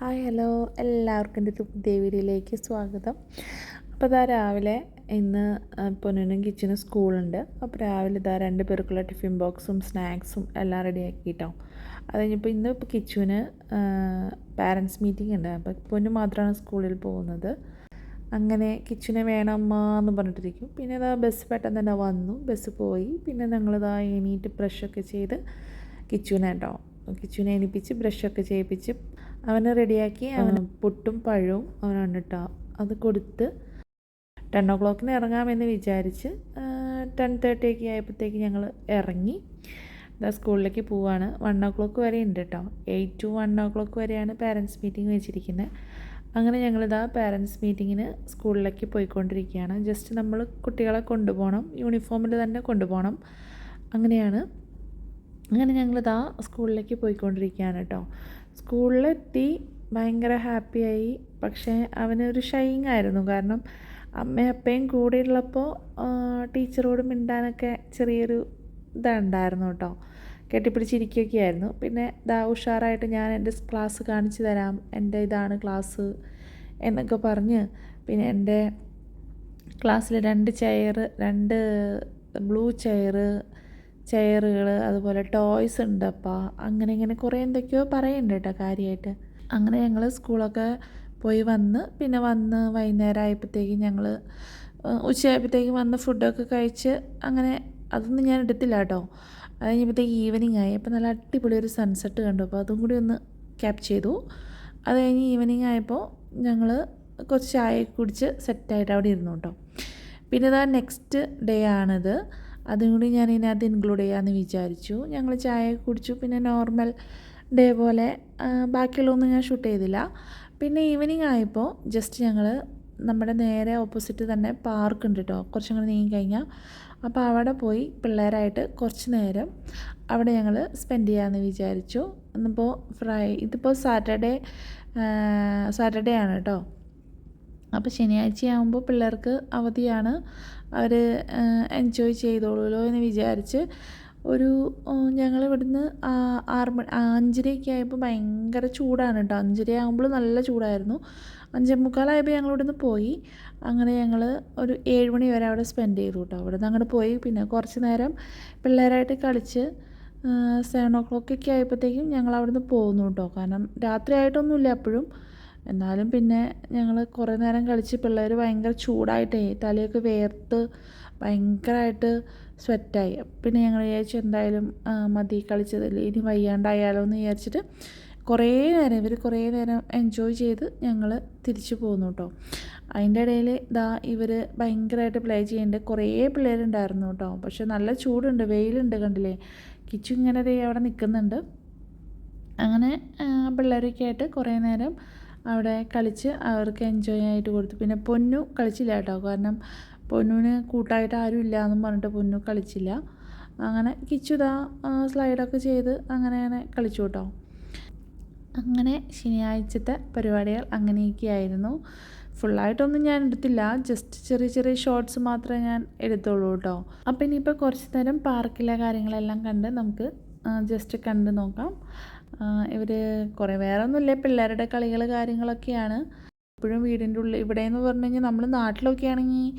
Hi hello. എല്ലാവർക്കും എന്റെ പുതിയ വീഡിയോയിലേക്ക് സ്വാഗതം. അപ്പോൾ ഇതാ രാവിലെ ഇന്ന് പൊന്നിനും കിച്ചനും സ്കൂളുണ്ട്. അപ്പോൾ രാവിലെ ഇതാ രണ്ട് പേർക്കുള്ള ടിഫിൻ ബോക്സും സ്നാക്സും എല്ലാം റെഡിയാക്കിയിട്ടോ അത് കഴിഞ്ഞപ്പോൾ ഇന്ന് ഇപ്പോൾ കിച്ചുവിന് പാരൻസ് മീറ്റിംഗ് ഉണ്ട്. അപ്പോൾ പൊന്നു മാത്രമാണ് സ്കൂളിൽ പോകുന്നത്. അങ്ങനെ കിച്ചനെ വേണം അമ്മ എന്ന് പറഞ്ഞിട്ടിരിക്കും. പിന്നെ ഇതാ ബസ് പെട്ടെന്ന് തന്നെ വന്നു. ബസ് പോയി. പിന്നെ ഞങ്ങളിതാ എണീറ്റ് ബ്രഷൊക്കെ ചെയ്ത് കിച്ചുവിനെ കേട്ടോ കിച്ചുവിനെ എണീപ്പിച്ച് ബ്രഷൊക്കെ ചെയ്യിപ്പിച്ച് അവനെ റെഡിയാക്കി അവന് പുട്ടും പഴവും അവനാണ് കേട്ടോ അത് കൊടുത്ത് ടെൻ ഒ ക്ലോക്കിന് ഇറങ്ങാമെന്ന് വിചാരിച്ച് ടെൻ തേർട്ടി ഒക്കെ ആയപ്പോഴത്തേക്ക് ഞങ്ങൾ ഇറങ്ങി സ്കൂളിലേക്ക് പോവാണ്. വൺ ഒ ക്ലോക്ക് വരെ ഉണ്ട് കേട്ടോ eight to one o'clock വരെയാണ് പാരൻസ് മീറ്റിംഗ് വെച്ചിരിക്കുന്നത് അങ്ങനെ ഞങ്ങളിതാ പാരൻസ് മീറ്റിങ്ങിന് സ്കൂളിലേക്ക് പോയിക്കൊണ്ടിരിക്കുകയാണ്. ജസ്റ്റ് നമ്മൾ കുട്ടികളെ കൊണ്ടുപോകണം യൂണിഫോമിൽ തന്നെ കൊണ്ടുപോകണം. അങ്ങനെയാണ്. അങ്ങനെ ഞങ്ങളിതാ സ്കൂളിലേക്ക് പോയിക്കൊണ്ടിരിക്കുകയാണ് കേട്ടോ സ്കൂളിലെത്തി ഭയങ്കര ഹാപ്പിയായി പക്ഷേ അവനൊരു ഷൈങ് ആയിരുന്നു. കാരണം അമ്മയും അപ്പയും കൂടെ ഉള്ളപ്പോൾ ടീച്ചറോട് മിണ്ടാനൊക്കെ ചെറിയൊരു ഇതുണ്ടായിരുന്നു കേട്ടോ. കെട്ടിപ്പിടിച്ചിരിക്കുകയൊക്കെ ആയിരുന്നു പിന്നെ ദാ ഉഷാറായിട്ട് ഞാൻ എന്റെ ക്ലാസ് കാണിച്ചു തരാം. എന്റെ ഇതാണ് ക്ലാസ് എന്നൊക്കെ പറഞ്ഞ് പിന്നെ എന്റെ ക്ലാസ്സിൽ രണ്ട് ചെയർ രണ്ട് ബ്ലൂ ചെയർ ചെയറുകൾ അതുപോലെ ടോയ്സ് ഉണ്ട് അപ്പോൾ അങ്ങനെ ഇങ്ങനെ കുറേ എന്തൊക്കെയോ പറയുന്നുണ്ട് കേട്ടോ കാര്യമായിട്ട് അങ്ങനെ ഞങ്ങൾ സ്കൂളൊക്കെ പോയി വന്ന് പിന്നെ വന്ന് വൈകുന്നേരം ആയപ്പോഴത്തേക്കും ഞങ്ങൾ ഉച്ചയായപ്പോഴത്തേക്കും വന്ന് ഫുഡൊക്കെ കഴിച്ച് അങ്ങനെ അതൊന്നും ഞാൻ എടുത്തില്ല കേട്ടോ അത് കഴിഞ്ഞപ്പോഴത്തേക്ക് ഈവനിങ് ആയി. അപ്പോൾ നല്ല അടിപൊളി ഒരു സൺസെറ്റ് കണ്ടു. അപ്പോൾ അതും കൂടി ഒന്ന് ക്യാപ്ചർ ചെയ്തു. അത് കഴിഞ്ഞ് ഈവനിങ് ആയപ്പോൾ ഞങ്ങൾ കുറച്ച് ചായ കുടിച്ച് സെറ്റായിട്ട് അവിടെ ഇരുന്നു കേട്ടോ പിന്നെ ഇതാ നെക്സ്റ്റ് ഡേ ആണിത്. അതും കൂടി ഞാൻ ഇതിനകത്ത് ഇൻക്ലൂഡ് ചെയ്യാമെന്ന് വിചാരിച്ചു. ഞങ്ങൾ ചായ കുടിച്ചു. പിന്നെ നോർമൽ ഡേ പോലെ ബാക്കിയുള്ളതൊന്നും ഞാൻ ഷൂട്ട് ചെയ്തില്ല. പിന്നെ ഈവനിങ് ആയപ്പോൾ ജസ്റ്റ് ഞങ്ങൾ നമ്മുടെ നേരെ ഓപ്പോസിറ്റ് തന്നെ പാർക്ക് ഉണ്ട് കേട്ടോ കുറച്ചും കൂടി നീങ്ങി കഴിഞ്ഞാൽ അപ്പോൾ അവിടെ പോയി പിള്ളേരായിട്ട് കുറച്ച് നേരം അവിടെ ഞങ്ങൾ സ്പെൻഡ് ചെയ്യാമെന്ന് വിചാരിച്ചു. എന്നിപ്പോൾ ഫ്രൈ ഇതിപ്പോൾ സാറ്റർഡേ സാറ്റർഡേ ആണ് കേട്ടോ അപ്പോൾ ശനിയാഴ്ചയാകുമ്പോൾ പിള്ളേർക്ക് അവധിയാണ്. അവർ എൻജോയ് ചെയ്തോളൂല്ലോ എന്ന് വിചാരിച്ച് ഒരു ഞങ്ങൾ ഇവിടുന്ന് ആറ് മണി അഞ്ചരയൊക്കെ ആയപ്പോൾ ഭയങ്കര ചൂടാണ് കേട്ടോ. അഞ്ചര ആകുമ്പോൾ നല്ല ചൂടായിരുന്നു. അഞ്ചേ മുക്കാലായപ്പോൾ ഞങ്ങൾ ഇവിടുന്ന് പോയി. അങ്ങനെ ഞങ്ങൾ ഒരു ഏഴ് മണി വരെ അവിടെ സ്പെൻഡ് ചെയ്തു കേട്ടോ. അവിടെ നിന്ന് അങ്ങോട്ട് പോയി. പിന്നെ കുറച്ച് നേരം പിള്ളേരായിട്ട് കളിച്ച് സെവൻ ഓ ക്ലോക്കൊക്കെ ആയപ്പോഴത്തേക്കും ഞങ്ങൾ അവിടുന്ന് പോകുന്നു കേട്ടോ. കാരണം രാത്രിയായിട്ടൊന്നുമില്ല അപ്പോഴും എന്നാലും പിന്നെ ഞങ്ങൾ കുറേ നേരം കളിച്ച് പിള്ളേർ ഭയങ്കര ചൂടായിട്ടേ തലയൊക്കെ വേർത്ത് ഭയങ്കരമായിട്ട് സ്വെറ്റായി പിന്നെ ഞങ്ങൾ വിചാരിച്ചു എന്തായാലും മതി കളിച്ചതല്ലേ ഇനി വയ്യാണ്ടായാലോ എന്ന് വിചാരിച്ചിട്ട് കുറേ നേരം ഇവർ കുറേ നേരം എൻജോയ് ചെയ്ത് ഞങ്ങൾ തിരിച്ചു പോന്നു കേട്ടോ അതിന്റെ ഇടയിൽ ഇതാ ഇവർ ഭയങ്കരമായിട്ട് പ്ലേ ചെയ്യുന്നുണ്ട് കുറേ പിള്ളേരുണ്ടായിരുന്നു കേട്ടോ പക്ഷെ നല്ല ചൂടുണ്ട് വെയിലുണ്ട് കണ്ടില്ലേ? കിച്ചു ഇങ്ങനെ അവിടെ നിൽക്കുന്നുണ്ട് അങ്ങനെ പിള്ളേരൊക്കെ ആയിട്ട് കുറേ നേരം അവിടെ കളിച്ച് അവർക്ക് എൻജോയ് ആയിട്ട് കൊടുത്തു. പിന്നെ പൊന്നു കളിച്ചില്ല കേട്ടോ. കാരണം പൊന്നുവിന് കൂട്ടായിട്ട് ആരും ഇല്ല എന്നും പറഞ്ഞിട്ട് പൊന്നു കളിച്ചില്ല. അങ്ങനെ കിച്ചുതാ സ്ലൈഡൊക്കെ ചെയ്ത് അങ്ങനെ അങ്ങനെ കളിച്ചു കേട്ടോ. അങ്ങനെ ശനിയാഴ്ചത്തെ പരിപാടികൾ അങ്ങനെയൊക്കെയായിരുന്നു ഫുള്ളായിട്ടൊന്നും ഞാൻ എടുത്തില്ല. ജസ്റ്റ് ചെറിയ ചെറിയ ഷോർട്സ് മാത്രമേ ഞാൻ എടുത്തുള്ളൂ കേട്ടോ. അപ്പം ഇനിയിപ്പോൾ കുറച്ച് നേരം പാർക്കിലെ കാര്യങ്ങളെല്ലാം കണ്ട് നമുക്ക് ജസ്റ്റ് കണ്ട് നോക്കാം. ഇവർ കുറേ വേറെ ഒന്നുമില്ല പിള്ളേരുടെ കളികൾ കാര്യങ്ങളൊക്കെയാണ്. ഇപ്പോഴും വീടിന്റെ ഉള്ളിൽ ഇവിടെ എന്ന് പറഞ്ഞു കഴിഞ്ഞാൽ നമ്മൾ നാട്ടിലൊക്കെ ആണെങ്കിൽ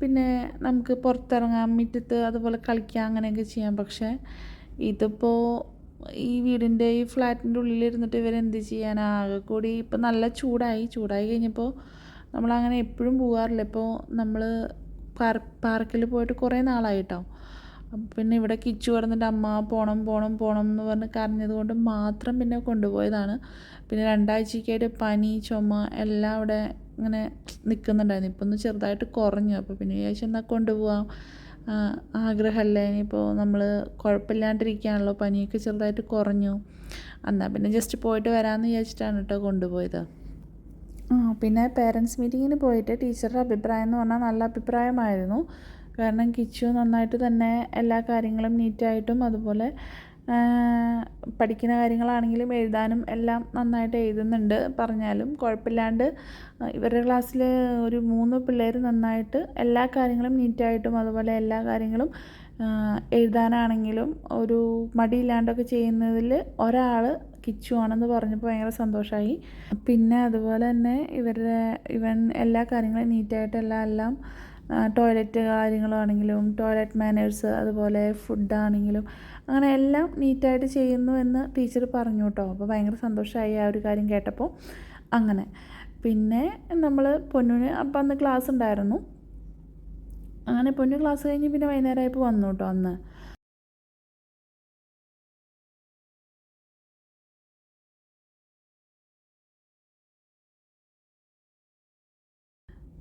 പിന്നെ നമുക്ക് പുറത്തിറങ്ങാം മുറ്റത്ത് അതുപോലെ കളിക്കാം അങ്ങനെയൊക്കെ ചെയ്യാം. പക്ഷേ ഇതിപ്പോൾ ഈ വീടിന്റെ ഈ ഫ്ലാറ്റിന്റെ ഉള്ളിലിരുന്നിട്ട് ഇവരെന്ത് ചെയ്യാനാ ആകെ കൂടി ഇപ്പം നല്ല ചൂടായി. ചൂടായി കഴിഞ്ഞപ്പോൾ നമ്മളങ്ങനെ എപ്പോഴും പോകാറില്ല ഇപ്പോൾ നമ്മൾ പാർക്കിൽ പോയിട്ട് കുറേ നാളായിട്ടോ. പിന്നെ ഇവിടെ കിച്ചു പറഞ്ഞിട്ട് അമ്മ പോണം പോണം പോണം എന്ന് പറഞ്ഞ് കരഞ്ഞത് കൊണ്ട് മാത്രം പിന്നെ കൊണ്ടുപോയതാണ്. പിന്നെ രണ്ടാഴ്ചക്കായിട്ട് പനി ചുമ എല്ലാം അവിടെ ഇങ്ങനെ നിൽക്കുന്നുണ്ടായിരുന്നു. ഇപ്പം ഒന്ന് ചെറുതായിട്ട് കുറഞ്ഞു. അപ്പോൾ പിന്നെ വിചാരിച്ചു എന്നാൽ കൊണ്ടുപോകാം ആഗ്രഹമല്ലേ? ഇനിയിപ്പോൾ നമ്മൾ കുഴപ്പമില്ലാണ്ടിരിക്കുകയാണല്ലോ. പനിയൊക്കെ ചെറുതായിട്ട് കുറഞ്ഞു. എന്നാൽ പിന്നെ ജസ്റ്റ് പോയിട്ട് വരാമെന്ന് വിചാരിച്ചിട്ടാണ് കേട്ടോ കൊണ്ടുപോയത്. ആ പിന്നെ പേരൻസ് മീറ്റിങ്ങിന് പോയിട്ട് ടീച്ചറുടെ അഭിപ്രായം എന്ന് പറഞ്ഞാൽ നല്ല അഭിപ്രായമായിരുന്നു. കാരണം കിച്ചു നന്നായിട്ട് തന്നെ എല്ലാ കാര്യങ്ങളും നീറ്റായിട്ടും അതുപോലെ പഠിക്കുന്ന കാര്യങ്ങളാണെങ്കിലും എഴുതാനും എല്ലാം നന്നായിട്ട് എഴുതുന്നുണ്ട്. പറഞ്ഞാലും കുഴപ്പമില്ലാണ്ട് ഇവരുടെ ക്ലാസ്സിൽ ഒരു മൂന്ന് പിള്ളേർ നന്നായിട്ട് എല്ലാ കാര്യങ്ങളും നീറ്റായിട്ടും അതുപോലെ എല്ലാ കാര്യങ്ങളും എഴുതാനാണെങ്കിലും ഒരു മടിയില്ലാണ്ടൊക്കെ ചെയ്യുന്നതിൽ ഒരാൾ കിച്ചു ആണെന്ന് പറഞ്ഞപ്പോൾ ഭയങ്കര സന്തോഷമായി പിന്നെ അതുപോലെ തന്നെ ഇവരുടെ ഇവൻ എല്ലാ കാര്യങ്ങളും നീറ്റായിട്ട് എല്ലാം എല്ലാം ടോയ്ലറ്റ് കാര്യങ്ങളാണെങ്കിലും ടോയ്ലറ്റ് മാനേഴ്സ് അതുപോലെ ഫുഡാണെങ്കിലും അങ്ങനെ എല്ലാം നീറ്റായിട്ട് ചെയ്യുന്നു എന്ന് ടീച്ചർ പറഞ്ഞു കേട്ടോ. അപ്പോൾ ഭയങ്കര സന്തോഷമായി ആ ഒരു കാര്യം കേട്ടപ്പോൾ. അങ്ങനെ. പിന്നെ നമ്മൾ പൊന്നുവിന് അപ്പം അന്ന് ക്ലാസ് ഉണ്ടായിരുന്നു അങ്ങനെ പൊന്നു ക്ലാസ് കഴിഞ്ഞ് പിന്നെ വൈകുന്നേരമായപ്പോൾ വന്നു കേട്ടോ അന്ന്.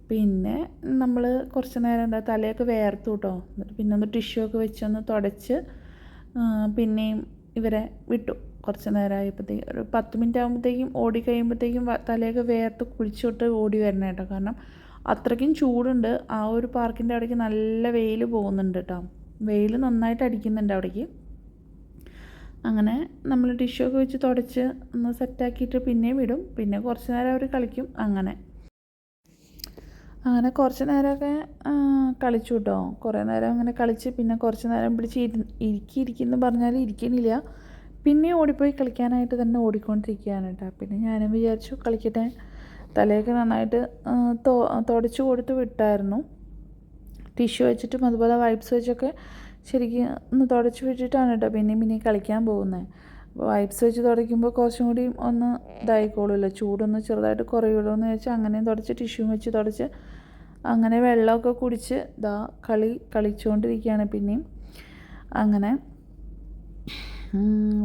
പിന്നെ നമ്മൾ കുറച്ച് നേരം എന്താ തലയൊക്കെ വേർത്തു കേട്ടോ പിന്നെ ഒന്ന് ടിഷ്യൂ ഒക്കെ വെച്ചൊന്ന് തുടച്ച് പിന്നെയും ഇവരെ വിട്ടു. കുറച്ച് നേരമായപ്പോഴത്തേക്കും ഒരു പത്ത് മിനിറ്റ് ആകുമ്പോഴത്തേക്കും ഓടി കഴിയുമ്പോഴത്തേക്കും തലയൊക്കെ വേർത്ത് കുളിച്ചോട്ട് ഓടി വരണം കേട്ടോ കാരണം അത്രയ്ക്കും ചൂടുണ്ട്. ആ ഒരു പാർക്കിന്റെ അവിടേക്ക് നല്ല വെയിൽ പോകുന്നുണ്ട് കേട്ടോ വെയിൽ നന്നായിട്ട് അടിക്കുന്നുണ്ട് അവിടേക്ക്. അങ്ങനെ നമ്മൾ ടിഷ്യൂ ഒക്കെ വെച്ച് തുടച്ച് ഒന്ന് സെറ്റാക്കിയിട്ട് പിന്നെയും വിടും. പിന്നെ കുറച്ച് നേരം അവർ കളിക്കും. അങ്ങനെ. അങ്ങനെ കുറച്ച് നേരമൊക്കെ കളിച്ചു കേട്ടോ കുറേ നേരം അങ്ങനെ കളിച്ച് പിന്നെ കുറച്ച് നേരം പിടിച്ച് ഇരി ഇരിക്കിയിരിക്കുന്നു പറഞ്ഞാൽ ഇരിക്കുന്നില്ല പിന്നെ ഓടിപ്പോയി കളിക്കാനായിട്ട് തന്നെ ഓടിക്കൊണ്ടിരിക്കുകയാണ് കേട്ടോ പിന്നെ ഞാനും വിചാരിച്ചു കളിക്കട്ടെ. തലയൊക്കെ നന്നായിട്ട് തുടച്ചു കൊടുത്ത് വിട്ടായിരുന്നു. ടിഷ്യൂ വെച്ചിട്ടും അതുപോലെ വൈപ്സ് വെച്ചൊക്കെ ശരിക്കും ഒന്ന് തുടച്ചു വിട്ടിട്ടാണ് കേട്ടോ പിന്നെയും പിന്നെയും കളിക്കാൻ പോകുന്നത്. അപ്പോൾ വൈപ്സ് വെച്ച് തുടയ്ക്കുമ്പോൾ കുറച്ചും കൂടി ഒന്ന് ഇതായിക്കോളുമല്ലോ. ചൂടൊന്ന് ചെറുതായിട്ട് കുറയുള്ളൂ എന്ന് വെച്ചാൽ അങ്ങനെയും തുടച്ച് ടിഷ്യൂ വെച്ച് തുടച്ച് അങ്ങനെ വെള്ളമൊക്കെ കുടിച്ച് ഇതാ കളി കളിച്ചുകൊണ്ടിരിക്കുകയാണ് പിന്നെയും. അങ്ങനെ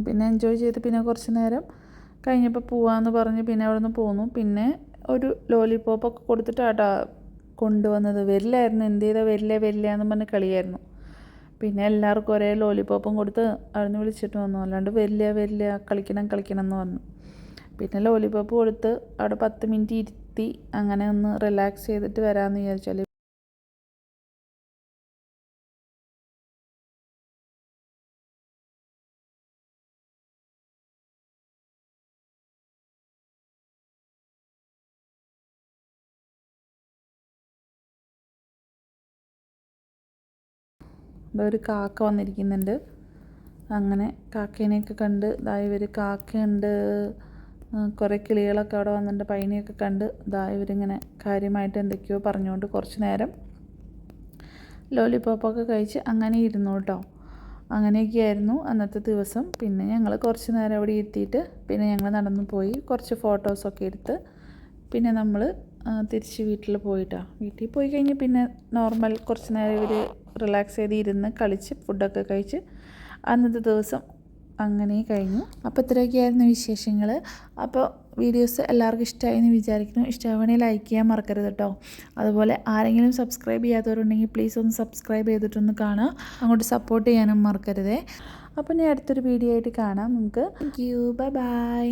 പിന്നെ എൻജോയ് ചെയ്ത് പിന്നെ കുറച്ച് നേരം കഴിഞ്ഞപ്പോൾ പോവാമെന്ന് പറഞ്ഞ് പിന്നെ അവിടെ നിന്ന് പോന്നു. പിന്നെ ഒരു ലോലിപോപ്പൊക്കെ കൊടുത്തിട്ടാട്ടാ കൊണ്ടുവന്നത്. വരില്ലായിരുന്നു. എന്ത് ചെയ്താൽ വരില്ല വരില്ല എന്ന് പറഞ്ഞ് കളിയായിരുന്നു. പിന്നെ എല്ലാവർക്കും ഒരേ ലോലിപോപ്പും കൊടുത്ത് അവിടുന്ന് വിളിച്ചിട്ട് വന്നു. അല്ലാണ്ട് വരില്ല വരില്ല കളിക്കണം കളിക്കണം എന്ന് പറഞ്ഞു. പിന്നെ ലോലിപോപ്പ് കൊടുത്ത് അവിടെ പത്ത് മിനിറ്റ് ഇരുത്തി അങ്ങനെ ഒന്ന് റിലാക്സ് ചെയ്തിട്ട് വരാമെന്ന് വിചാരിച്ചാൽ ഒരു കാക്ക വന്നിരിക്കുന്നുണ്ട്. അങ്ങനെ കാക്കേനെയൊക്കെ കണ്ട് ഇതാ കാക്കയുണ്ട്. കുറേ കിളികളൊക്കെ അവിടെ വന്നിട്ടുണ്ട്. പൈനെയൊക്കെ കണ്ട് ഇതാ ഇവരിങ്ങനെ കാര്യമായിട്ട് എന്തൊക്കെയോ പറഞ്ഞുകൊണ്ട് കുറച്ച് നേരം ലോലിപ്പോപ്പൊക്കെ കഴിച്ച് അങ്ങനെ ഇരുന്നു കേട്ടോ. അങ്ങനെയൊക്കെയായിരുന്നു അന്നത്തെ ദിവസം. പിന്നെ ഞങ്ങൾ കുറച്ച് നേരം അവിടെ എത്തിയിട്ട് പിന്നെ ഞങ്ങൾ നടന്നു പോയി. കുറച്ച് ഫോട്ടോസൊക്കെ എടുത്ത് പിന്നെ നമ്മൾ തിരിച്ച് വീട്ടിൽ പോയിട്ടാണ് വീട്ടിൽ പോയി കഴിഞ്ഞ് പിന്നെ നോർമൽ കുറച്ച് നേരം ഇവർ റിലാക്സ് ചെയ്ത് ഇരുന്ന് കളിച്ച് ഫുഡൊക്കെ കഴിച്ച് അന്നത്തെ ദിവസം അങ്ങനെ കഴിഞ്ഞു. അപ്പോൾ ഇത്രയൊക്കെയായിരുന്നു വിശേഷങ്ങൾ അപ്പോൾ വീഡിയോസ് എല്ലാവർക്കും ഇഷ്ടമായി എന്ന് വിചാരിക്കുന്നു. ഇഷ്ടമാണെങ്കിൽ ലൈക്ക് ചെയ്യാൻ മറക്കരുത് കേട്ടോ അതുപോലെ ആരെങ്കിലും സബ്സ്ക്രൈബ് ചെയ്യാത്തവരുണ്ടെങ്കിൽ പ്ലീസ് ഒന്ന് സബ്സ്ക്രൈബ് ചെയ്തിട്ടൊന്ന് കാണുക. അങ്ങോട്ട് സപ്പോർട്ട് ചെയ്യാനും മറക്കരുതേ. അപ്പോൾ ഞാൻ അടുത്തൊരു വീഡിയോ ആയിട്ട് കാണാം നമുക്ക്. Thank you bye bye